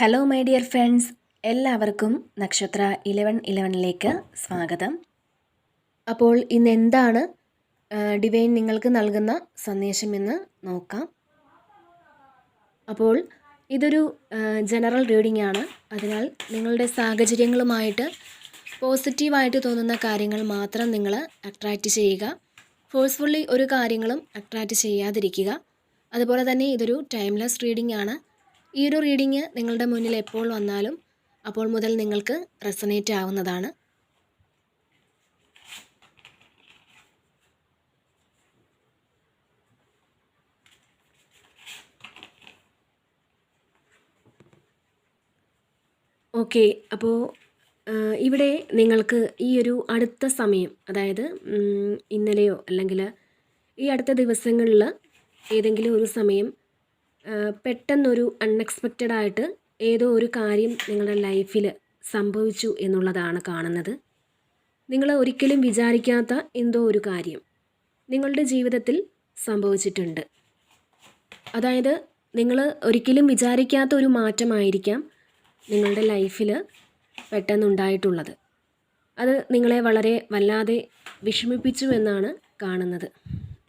Hello my dear friends എല്ലാവർക്കും നക്ഷത്ര Eleven ഇലവനിലേക്ക് സ്വാഗതം. അപ്പോൾ ഇന്ന് എന്താണ് ഡിവൈൻ നിങ്ങൾക്ക് നൽകുന്ന സന്ദേശമെന്ന് നോക്കാം. അപ്പോൾ ഇതൊരു ജനറൽ റീഡിംഗ് ആണ്. അതിനാൽ നിങ്ങളുടെ സാഹചര്യങ്ങളുമായിട്ട് പോസിറ്റീവായിട്ട് തോന്നുന്ന കാര്യങ്ങൾ മാത്രം നിങ്ങൾ അട്രാക്റ്റ് ചെയ്യുക. ഫോഴ്സ്ഫുള്ളി ഒരു കാര്യങ്ങളും അട്രാക്റ്റ് ചെയ്യാതിരിക്കുക. അതുപോലെ തന്നെ ഇതൊരു ടൈംലെസ് റീഡിംഗ് ആണ്. ഈ ഒരു റീഡിങ് നിങ്ങളുടെ മുന്നിൽ എപ്പോൾ വന്നാലും അപ്പോൾ മുതൽ നിങ്ങൾക്ക് റെസനേറ്റ് ആവുന്നതാണ്. ഓക്കെ അപ്പോൾ ഇവിടെ നിങ്ങൾക്ക് ഈ ഒരു അടുത്ത സമയം അതായത് ഇന്നലെയോ അല്ലെങ്കിൽ ഈ അടുത്ത ദിവസങ്ങളിൽ ഏതെങ്കിലും ഒരു സമയം പെട്ടെന്നൊരു അൺഎക്സ്പെക്റ്റഡ് ആയിട്ട് ഏതോ ഒരു കാര്യം നിങ്ങളുടെ ലൈഫിൽ സംഭവിച്ചു എന്നുള്ളതാണ് കാണുന്നത്. നിങ്ങൾ ഒരിക്കലും വിചാരിക്കാത്ത എന്തോ ഒരു കാര്യം നിങ്ങളുടെ ജീവിതത്തിൽ സംഭവിച്ചിട്ടുണ്ട്. അതായത് നിങ്ങൾ ഒരിക്കലും വിചാരിക്കാത്ത ഒരു മാറ്റമായിരിക്കാം നിങ്ങളുടെ ലൈഫിൽ പെട്ടെന്നുണ്ടായിട്ടുള്ളത്. അത് നിങ്ങളെ വളരെ വല്ലാതെ വിഷമിപ്പിച്ചു എന്നാണ് കാണുന്നത്.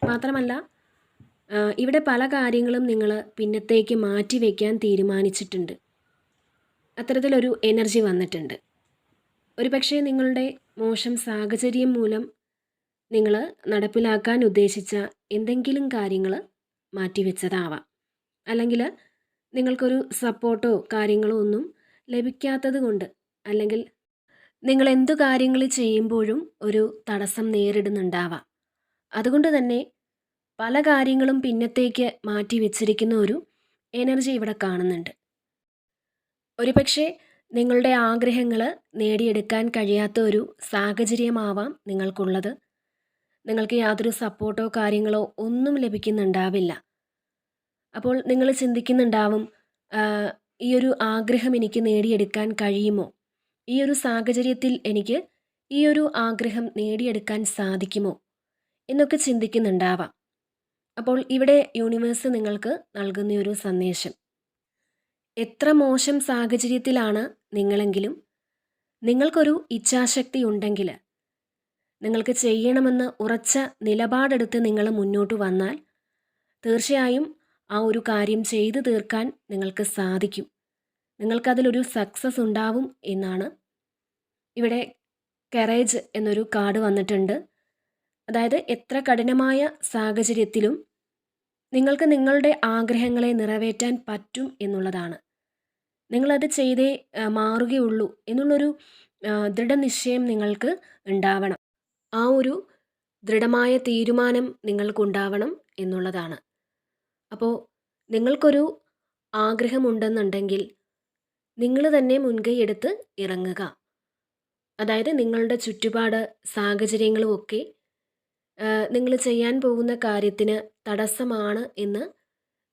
മാത്രമല്ല ഇവിടെ പല കാര്യങ്ങളും നിങ്ങൾ പിന്നത്തേക്ക് മാറ്റി വയ്ക്കാൻ തീരുമാനിച്ചിട്ടുണ്ട്. അത്തരത്തിലൊരു എനർജി വന്നിട്ടുണ്ട്. ഒരു പക്ഷേ നിങ്ങളുടെ മോശം സാഹചര്യം മൂലം നിങ്ങൾ നടപ്പിലാക്കാൻ ഉദ്ദേശിച്ച എന്തെങ്കിലും കാര്യങ്ങൾ മാറ്റിവെച്ചതാവാം. അല്ലെങ്കിൽ നിങ്ങൾക്കൊരു സപ്പോർട്ടോ കാര്യങ്ങളോ ഒന്നും ലഭിക്കാത്തത് കൊണ്ട് അല്ലെങ്കിൽ നിങ്ങൾ എന്തു കാര്യങ്ങൾ ചെയ്യുമ്പോഴും ഒരു തടസ്സം നേരിടുന്നുണ്ടാവാം. അതുകൊണ്ട് തന്നെ പല കാര്യങ്ങളും പിന്നത്തേക്ക് മാറ്റി വെച്ചിരിക്കുന്ന ഒരു എനർജി ഇവിടെ കാണുന്നുണ്ട്. ഒരുപക്ഷെ നിങ്ങളുടെ ആഗ്രഹങ്ങൾ നേടിയെടുക്കാൻ കഴിയാത്ത ഒരു സാഹചര്യമാവാം നിങ്ങൾക്കുള്ളത്. നിങ്ങൾക്ക് യാതൊരു സപ്പോർട്ടോ കാര്യങ്ങളോ ഒന്നും ലഭിക്കുന്നുണ്ടാവില്ല. അപ്പോൾ നിങ്ങൾ ചിന്തിക്കുന്നുണ്ടാവും ഈ ഒരു ആഗ്രഹം എനിക്ക് നേടിയെടുക്കാൻ കഴിയുമോ? ഈ ഒരു സാഹചര്യത്തിൽ എനിക്ക് ഈ ഒരു ആഗ്രഹം നേടിയെടുക്കാൻ സാധിക്കുമോ? എന്നൊക്കെ ചിന്തിക്കുന്നുണ്ടാവാം. അപ്പോൾ ഇവിടെ യൂണിവേഴ്സ് നിങ്ങൾക്ക് നൽകുന്ന ഒരു സന്ദേശം. എത്ര മോശം സാഹചര്യത്തിലാണ് നിങ്ങളെങ്കിലും നിങ്ങൾക്കൊരു ഇച്ഛാശക്തി ഉണ്ടെങ്കിൽ നിങ്ങൾക്ക് ചെയ്യണമെന്ന് ഉറച്ച നിലപാടെടുത്ത് നിങ്ങൾ മുന്നോട്ട് വന്നാൽ തീർച്ചയായും ആ ഒരു കാര്യം ചെയ്തു തീർക്കാൻ നിങ്ങൾക്ക് സാധിക്കും. നിങ്ങൾക്കതിലൊരു സക്സസ് ഉണ്ടാവും എന്നാണ് ഇവിടെ കറേജ് എന്നൊരു കാർഡ് വന്നിട്ടുണ്ട്. അതായത് എത്ര കഠിനമായ സാഹചര്യത്തിലും നിങ്ങൾക്ക് നിങ്ങളുടെ ആഗ്രഹങ്ങളെ നിറവേറ്റാൻ പറ്റും എന്നുള്ളതാണ്. നിങ്ങളത് ചെയ്തേ മാറുകയുള്ളൂ എന്നുള്ളൊരു ദൃഢനിശ്ചയം നിങ്ങൾക്ക് ഉണ്ടാവണം. ആ ഒരു ദൃഢമായ തീരുമാനം നിങ്ങൾക്കുണ്ടാവണം എന്നുള്ളതാണ്. അപ്പോൾ നിങ്ങൾക്കൊരു ആഗ്രഹമുണ്ടെന്നുണ്ടെങ്കിൽ നിങ്ങൾ തന്നെ മുൻകൈ എടുത്ത് ഇറങ്ങുക. അതായത് നിങ്ങളുടെ ചുറ്റുപാട് സാഹചര്യങ്ങളും ഒക്കെ നിങ്ങൾ ചെയ്യാൻ പോകുന്ന കാര്യത്തിന് തടസ്സമാണ് എന്ന്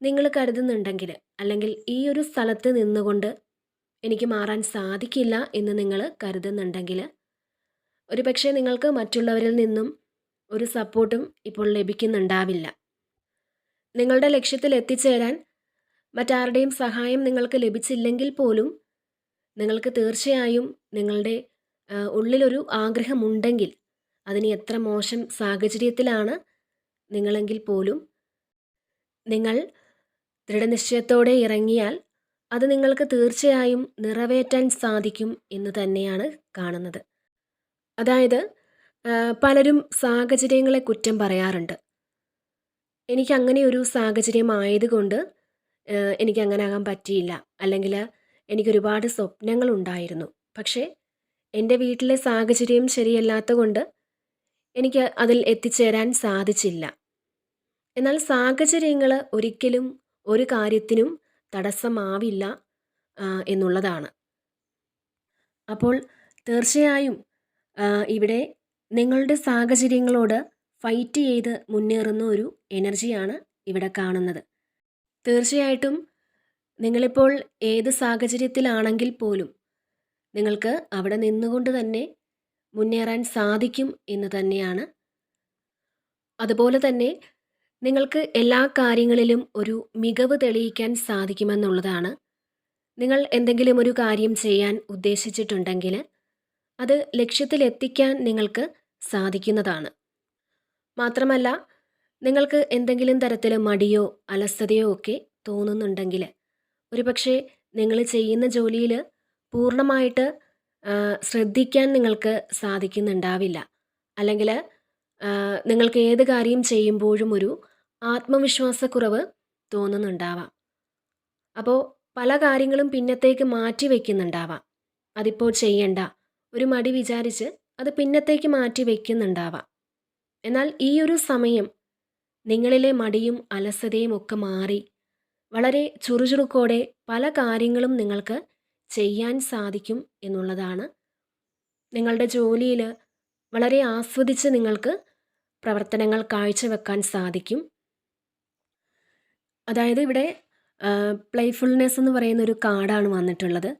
നിങ്ങൾ കരുതുന്നുണ്ടെങ്കിൽ അല്ലെങ്കിൽ ഈ ഒരു സ്ഥലത്ത് നിന്നുകൊണ്ട് എനിക്ക് മാറാൻ സാധിക്കില്ല എന്ന് നിങ്ങൾ കരുതുന്നുണ്ടെങ്കിൽ ഒരു പക്ഷേ നിങ്ങൾക്ക് മറ്റുള്ളവരിൽ നിന്നും ഒരു സപ്പോർട്ടും ഇപ്പോൾ ലഭിക്കുന്നുണ്ടാവില്ല. നിങ്ങളുടെ ലക്ഷ്യത്തിൽ എത്തിച്ചേരാൻ മറ്റാരുടെയും സഹായം നിങ്ങൾക്ക് ലഭിച്ചില്ലെങ്കിൽ പോലും നിങ്ങൾക്ക് തീർച്ചയായും നിങ്ങളുടെ ഉള്ളിലൊരു ആഗ്രഹമുണ്ടെങ്കിൽ അതിന് എത്ര മോശം സാഹചര്യത്തിലാണ് നിങ്ങളെങ്കിൽ പോലും നിങ്ങൾ ദൃഢനിശ്ചയത്തോടെ ഇറങ്ങിയാൽ അത് നിങ്ങൾക്ക് തീർച്ചയായും നിറവേറ്റാൻ സാധിക്കും എന്ന് തന്നെയാണ് കാണുന്നത്. അതായത് പലരും സാഹചര്യങ്ങളെ കുറ്റം പറയാറുണ്ട്. എനിക്ക് അങ്ങനെ ഒരു സാഹചര്യം ആയതുകൊണ്ട് എനിക്ക് അങ്ങനെ ആകാൻ പറ്റിയില്ല. അല്ലെങ്കിൽ എനിക്കൊരുപാട് സ്വപ്നങ്ങളുണ്ടായിരുന്നു പക്ഷേ എന്റെ വീട്ടിലെ സാഹചര്യം ശരിയല്ലാത്ത കൊണ്ട് എനിക്ക് അതിൽ എത്തിച്ചേരാൻ സാധിച്ചില്ല. എന്നാൽ സാഹചര്യങ്ങൾ ഒരിക്കലും ഒരു കാര്യത്തിനും തടസ്സമാവില്ല എന്നുള്ളതാണ്. അപ്പോൾ തീർച്ചയായും ഇവിടെ നിങ്ങളുടെ സാഹചര്യങ്ങളോട് ഫൈറ്റ് ചെയ്ത് മുന്നേറുന്ന ഒരു എനർജിയാണ് ഇവിടെ കാണുന്നത്. തീർച്ചയായിട്ടും നിങ്ങളിപ്പോൾ ഏത് സാഹചര്യത്തിലാണെങ്കിൽ പോലും നിങ്ങൾക്ക് അവിടെ നിന്നുകൊണ്ട് തന്നെ മുന്നേറാൻ സാധിക്കും എന്ന് തന്നെയാണ്. അതുപോലെ തന്നെ നിങ്ങൾക്ക് എല്ലാ കാര്യങ്ങളിലും ഒരു മികവ് തെളിയിക്കാൻ സാധിക്കുമെന്നുള്ളതാണ്. നിങ്ങൾ എന്തെങ്കിലും ഒരു കാര്യം ചെയ്യാൻ ഉദ്ദേശിച്ചിട്ടുണ്ടെങ്കിൽ അത് ലക്ഷ്യത്തിലെത്തിക്കാൻ നിങ്ങൾക്ക് സാധിക്കുന്നതാണ്. മാത്രമല്ല നിങ്ങൾക്ക് എന്തെങ്കിലും തരത്തിൽ മടിയോ അലസതയോ ഒക്കെ തോന്നുന്നുണ്ടെങ്കിൽ ഒരുപക്ഷെ നിങ്ങൾ ചെയ്യുന്ന ജോലിയിൽ പൂർണമായിട്ട് ശ്രദ്ധിക്കാൻ നിങ്ങൾക്ക് സാധിക്കുന്നുണ്ടാവില്ല. അല്ലെങ്കിൽ നിങ്ങൾക്ക് ഏത് കാര്യം ചെയ്യുമ്പോഴും ഒരു ആത്മവിശ്വാസക്കുറവ് തോന്നുന്നുണ്ടാവാം. അപ്പോൾ പല കാര്യങ്ങളും പിന്നത്തേക്ക് മാറ്റി വയ്ക്കുന്നുണ്ടാവാം അതിപ്പോൾ ചെയ്യണ്ട. ഒരു മടി വിചാരിച്ച് അത് പിന്നത്തേക്ക് മാറ്റി വയ്ക്കുന്നുണ്ടാവാം എന്നാൽ ഈ ഒരു സമയം നിങ്ങളിലെ മടിയും അലസതയും ഒക്കെ മാറി വളരെ ചുറുചുറുക്കോടെ പല കാര്യങ്ങളും നിങ്ങൾക്ക് ചെയ്യാൻ സാധിക്കും എന്നുള്ളതാണ്. നിങ്ങളുടെ ജോലിയിൽ വളരെ ആസ്വദിച്ച് നിങ്ങൾക്ക് പ്രവർത്തനങ്ങൾ കാഴ്ചവെക്കാൻ സാധിക്കും. അതായത് ഇവിടെ പ്ലേഫുൾനെസ് എന്ന് പറയുന്ന ഒരു കാർഡാണ് വന്നിട്ടുള്ളത്.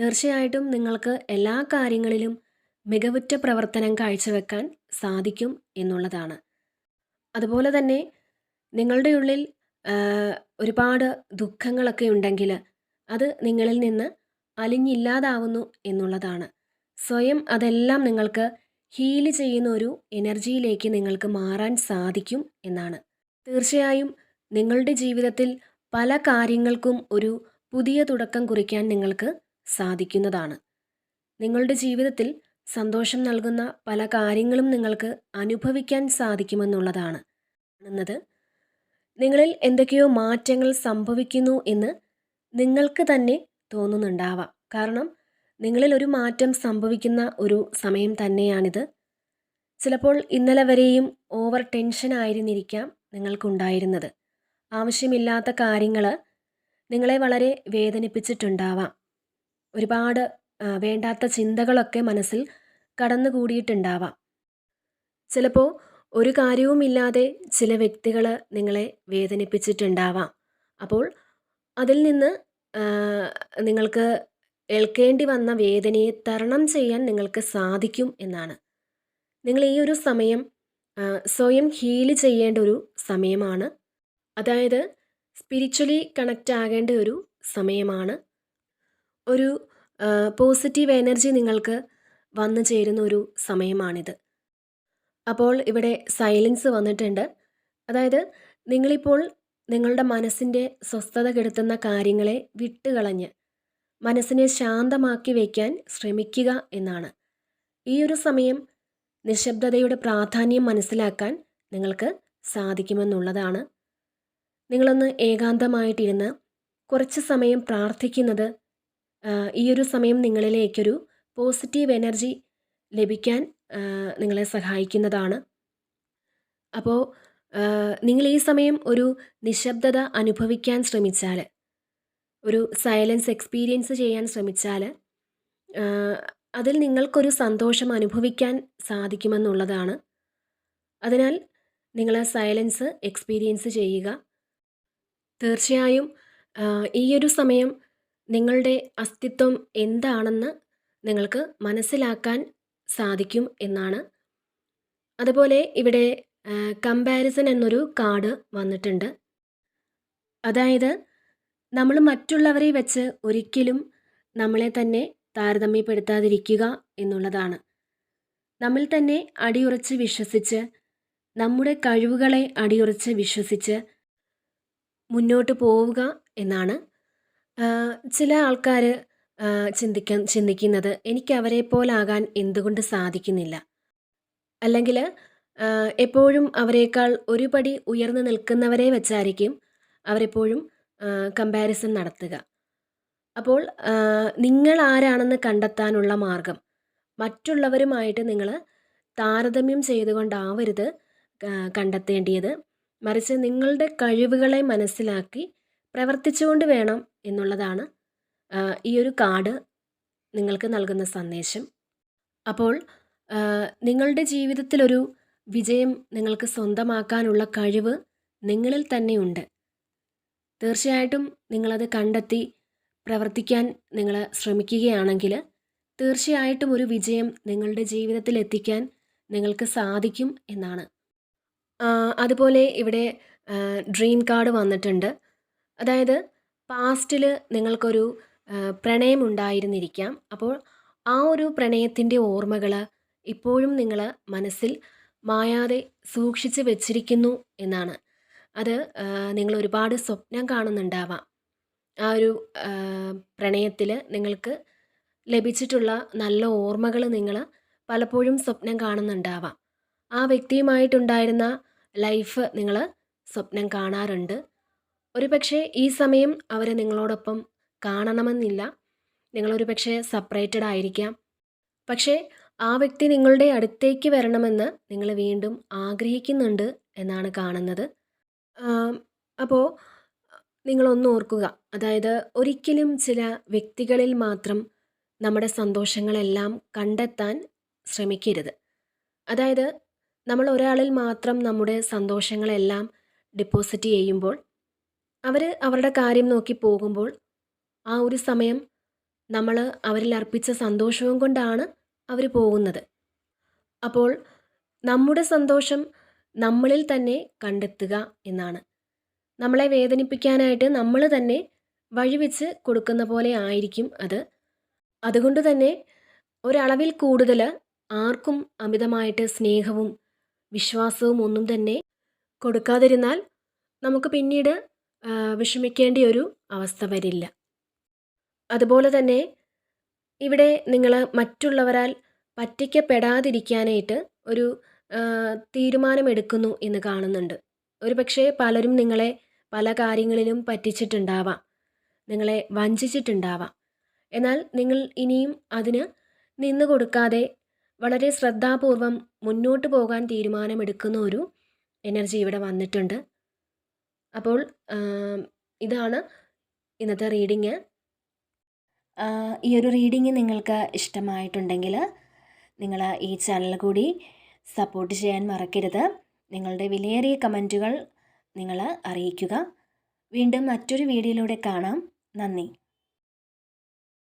തീർച്ചയായിട്ടും നിങ്ങൾക്ക് എല്ലാ കാര്യങ്ങളിലും മികവുറ്റ പ്രവർത്തനം കാഴ്ചവെക്കാൻ സാധിക്കും എന്നുള്ളതാണ്. അതുപോലെ തന്നെ നിങ്ങളുടെ ഉള്ളിൽ ഒരുപാട് ദുഃഖങ്ങളൊക്കെ ഉണ്ടെങ്കിൽ അത് നിങ്ങളിൽ നിന്ന് അലിഞ്ഞില്ലാതാവുന്നു എന്നുള്ളതാണ്. സ്വയം അതെല്ലാം നിങ്ങൾക്ക് ഹീൽ ചെയ്യുന്ന ഒരു എനർജിയിലേക്ക് നിങ്ങൾക്ക് മാറാൻ സാധിക്കും എന്നാണ്. തീർച്ചയായും നിങ്ങളുടെ ജീവിതത്തിൽ പല കാര്യങ്ങൾക്കും ഒരു പുതിയ തുടക്കം കുറിക്കാൻ നിങ്ങൾക്ക് സാധിക്കുന്നതാണ്. നിങ്ങളുടെ ജീവിതത്തിൽ സന്തോഷം നൽകുന്ന പല കാര്യങ്ങളും നിങ്ങൾക്ക് അനുഭവിക്കാൻ സാധിക്കുമെന്നുള്ളതാണ്. കാണുന്നത് നിങ്ങളിൽ എന്തൊക്കെയോ മാറ്റങ്ങൾ സംഭവിക്കുന്നു എന്ന് നിങ്ങൾക്ക് തന്നെ തോന്നുന്നുണ്ടാവാം. കാരണം നിങ്ങളിൽ ഒരു മാറ്റം സംഭവിക്കുന്ന ഒരു സമയം തന്നെയാണിത്. ചിലപ്പോൾ ഇന്നലെ വരെയും ഓവർ ടെൻഷൻ ആയിരുന്നിരിക്കാം നിങ്ങൾക്കുണ്ടായിരുന്നത്. ആവശ്യമില്ലാത്ത കാര്യങ്ങൾ നിങ്ങളെ വളരെ വേദനിപ്പിച്ചിട്ടുണ്ടാവാം. ഒരുപാട് വേണ്ടാത്ത ചിന്തകളൊക്കെ മനസ്സിൽ കടന്നുകൂടിയിട്ടുണ്ടാവാം. ചിലപ്പോൾ ഒരു കാര്യവുമില്ലാതെ ചില വ്യക്തികൾ നിങ്ങളെ വേദനിപ്പിച്ചിട്ടുണ്ടാവാം. അപ്പോൾ അതിൽ നിന്ന് നിങ്ങൾക്ക് ഏൽക്കേണ്ടി വന്ന വേദനയെ തരണം ചെയ്യാൻ നിങ്ങൾക്ക് സാധിക്കും എന്നാണ്. നിങ്ങൾ ഈ ഒരു സമയം സ്വയം ഹീൽ ചെയ്യേണ്ട ഒരു സമയമാണ്. അതായത് സ്പിരിച്വലി കണക്റ്റ് ആകേണ്ട ഒരു സമയമാണ്. ഒരു പോസിറ്റീവ് എനർജി നിങ്ങൾക്ക് വന്നു ചേരുന്ന ഒരു സമയമാണിത്. അപ്പോൾ ഇവിടെ സൈലൻസ് വന്നിട്ടുണ്ട്. അതായത് നിങ്ങളിപ്പോൾ നിങ്ങളുടെ മനസ്സിന്റെ സ്വസ്ഥത കെടുത്തുന്ന കാര്യങ്ങളെ വിട്ടുകളഞ്ഞ് മനസ്സിനെ ശാന്തമാക്കി വയ്ക്കാൻ ശ്രമിക്കുക എന്നാണ്. ഈ ഒരു സമയം നിശബ്ദതയുടെ പ്രാധാന്യം മനസ്സിലാക്കാൻ നിങ്ങൾക്ക് സാധിക്കുമെന്നുള്ളതാണ്. നിങ്ങളൊന്ന് ഏകാന്തമായിട്ടിരുന്ന് കുറച്ച് സമയം പ്രാർത്ഥിക്കുന്നത് ഈ ഒരു സമയം നിങ്ങളിലേക്കൊരു പോസിറ്റീവ് എനർജി ലഭിക്കാൻ നിങ്ങളെ സഹായിക്കുന്നതാണ്. അപ്പോൾ നിങ്ങൾ ഈ സമയം ഒരു നിശബ്ദത അനുഭവിക്കാൻ ശ്രമിച്ചാൽ ഒരു സൈലൻസ് എക്സ്പീരിയൻസ് ചെയ്യാൻ ശ്രമിച്ചാൽ അതിൽ നിങ്ങൾക്കൊരു സന്തോഷം അനുഭവിക്കാൻ സാധിക്കുമെന്നുള്ളതാണ്. അതിനാൽ നിങ്ങൾ സൈലൻസ് എക്സ്പീരിയൻസ് ചെയ്യുക. തീർച്ചയായും ഈ ഒരു സമയം നിങ്ങളുടെ അസ്തിത്വം എന്താണെന്ന് നിങ്ങൾക്ക് മനസ്സിലാക്കാൻ സാധിക്കും എന്നാണ്. അതുപോലെ ഇവിടെ കമ്പാരിസൺ എന്നൊരു കാർഡ് വന്നിട്ടുണ്ട്. അതായത് നമ്മൾ മറ്റുള്ളവരെ വെച്ച് ഒരിക്കലും നമ്മളെ തന്നെ താരതമ്യപ്പെടുത്താതിരിക്കുക എന്നുള്ളതാണ്. നമ്മിൽ തന്നെ അടിയുറച്ച് വിശ്വസിച്ച് നമ്മുടെ കഴിവുകളെ അടിയുറച്ച് വിശ്വസിച്ച് മുന്നോട്ട് പോവുക എന്നാണ്. ചില ആൾക്കാർ ചിന്തിക്കാൻ ചിന്തിക്കുന്നത് എനിക്ക് അവരെ പോലാകാൻ എന്തുകൊണ്ട് സാധിക്കുന്നില്ല. അല്ലെങ്കിൽ എപ്പോഴും അവരെക്കാൾ ഒരു പടി ഉയർന്നു നിൽക്കുന്നവരെ വെച്ചായിരിക്കും അവരെപ്പോഴും കമ്പാരിസൺ നടത്തുക. അപ്പോൾ നിങ്ങൾ ആരാണെന്ന് കണ്ടെത്താനുള്ള മാർഗം. മറ്റുള്ളവരുമായിട്ട് നിങ്ങൾ താരതമ്യം ചെയ്തുകൊണ്ടാവരുത് കണ്ടെത്തേണ്ടിയത്. മറിച്ച് നിങ്ങളുടെ കഴിവുകളെ മനസ്സിലാക്കി പ്രവർത്തിച്ചുകൊണ്ട് വേണം എന്നുള്ളതാണ് ഈ ഒരു കാർഡ് നിങ്ങൾക്ക് നൽകുന്ന സന്ദേശം. അപ്പോൾ നിങ്ങളുടെ ജീവിതത്തിലൊരു വിജയം നിങ്ങൾക്ക് സ്വന്തമാക്കാനുള്ള കഴിവ് നിങ്ങളിൽ തന്നെയുണ്ട്. തീർച്ചയായിട്ടും നിങ്ങളത് കണ്ടെത്തി പ്രവർത്തിക്കാൻ നിങ്ങൾ ശ്രമിക്കുകയാണെങ്കിൽ തീർച്ചയായിട്ടും ഒരു വിജയം നിങ്ങളുടെ ജീവിതത്തിൽ എത്തിക്കാൻ നിങ്ങൾക്ക് സാധിക്കും എന്നാണ്. അതുപോലെ ഇവിടെ ഡ്രീം കാർഡ് വന്നിട്ടുണ്ട്. അതായത് പാസ്റ്റിൽ നിങ്ങൾക്കൊരു പ്രണയം ഉണ്ടായിരുന്നിരിക്കാം. അപ്പോൾ ആ ഒരു പ്രണയത്തിന്റെ ഓർമ്മകൾ ഇപ്പോഴും നിങ്ങൾ മനസ്സിൽ മായാതെ സൂക്ഷിച്ച് വെച്ചിരിക്കുന്നു എന്നാണ്. അത് നിങ്ങൾ ഒരുപാട് സ്വപ്നം കാണുന്നുണ്ടാവാം. ആ ഒരു പ്രണയത്തിൽ നിങ്ങൾക്ക് ലഭിച്ചിട്ടുള്ള നല്ല ഓർമ്മകൾ നിങ്ങൾ പലപ്പോഴും സ്വപ്നം കാണുന്നുണ്ടാവാം. ആ വ്യക്തിയുമായിട്ടുണ്ടായിരുന്ന ലൈഫ് നിങ്ങൾ സ്വപ്നം കാണാറുണ്ട്. ഒരു പക്ഷേ ഈ സമയം അവരെ നിങ്ങളോടൊപ്പം കാണണമെന്നില്ല. നിങ്ങളൊരു പക്ഷേ സെപ്പറേറ്റഡ് ആയിരിക്കാം പക്ഷേ ആ വ്യക്തി നിങ്ങളുടെ അടുത്തേക്ക് വരണമെന്ന് നിങ്ങൾ വീണ്ടും ആഗ്രഹിക്കുന്നുണ്ട് എന്നാണ് കാണുന്നത്. അപ്പോൾ നിങ്ങളൊന്ന് ഓർക്കുക. അതായത് ഒരിക്കലും ചില വ്യക്തികളിൽ മാത്രം നമ്മുടെ സന്തോഷങ്ങളെല്ലാം കണ്ടെത്താൻ ശ്രമിക്കരുത്. അതായത് നമ്മൾ ഒരാളിൽ മാത്രം നമ്മുടെ സന്തോഷങ്ങളെല്ലാം ഡെപ്പോസിറ്റ് ചെയ്യുമ്പോൾ അവർ അവരുടെ കാര്യം നോക്കി പോകുമ്പോൾ ആ ഒരു സമയം നമ്മൾ അവരിൽ അർപ്പിച്ച സന്തോഷവും കൊണ്ടാണ് അവർ പോകുന്നത്. അപ്പോൾ നമ്മുടെ സന്തോഷം നമ്മളിൽ തന്നെ കണ്ടെത്തുക എന്നാണ്. നമ്മളെ വേദനിപ്പിക്കാനായിട്ട് നമ്മൾ തന്നെ വഴിവെച്ച് കൊടുക്കുന്ന പോലെ ആയിരിക്കും അത്. അതുകൊണ്ട് തന്നെ ഒരളവിൽ കൂടുതൽ ആർക്കും അമിതമായിട്ട് സ്നേഹവും വിശ്വാസവും ഒന്നും തന്നെ കൊടുക്കാതിരുന്നാൽ നമുക്ക് പിന്നീട് വിഷമിക്കേണ്ട ഒരു അവസ്ഥ വരില്ല. അതുപോലെ തന്നെ ഇവിടെ നിങ്ങൾ മറ്റുള്ളവരാൽ പറ്റിക്കപ്പെടാതിരിക്കാനായിട്ട് ഒരു തീരുമാനമെടുക്കുന്നു എന്ന് കാണുന്നുണ്ട്. ഒരു പക്ഷേ പലരും നിങ്ങളെ പല കാര്യങ്ങളിലും പറ്റിച്ചിട്ടുണ്ടാവാം. നിങ്ങളെ വഞ്ചിച്ചിട്ടുണ്ടാവാം. എന്നാൽ നിങ്ങൾ ഇനിയും അതിന് നിന്നു കൊടുക്കാതെ വളരെ ശ്രദ്ധാപൂർവം മുന്നോട്ട് പോകാൻ തീരുമാനമെടുക്കുന്ന ഒരു എനർജി ഇവിടെ വന്നിട്ടുണ്ട്. അപ്പോൾ ഇതാണ് ഇന്നത്തെ റീഡിങ്. ഈ ഒരു റീഡിങ് നിങ്ങൾക്ക് ഇഷ്ടമായിട്ടുണ്ടെങ്കിൽ നിങ്ങൾ ഈ ചാനൽ കൂടി സപ്പോർട്ട് ചെയ്യാൻ മറക്കരുത്. നിങ്ങളുടെ വിലയേറിയ കമന്റുകൾ നിങ്ങൾ അറിയിക്കുക. വീണ്ടും മറ്റൊരു വീഡിയോയിലൂടെ കാണാം. നന്ദി.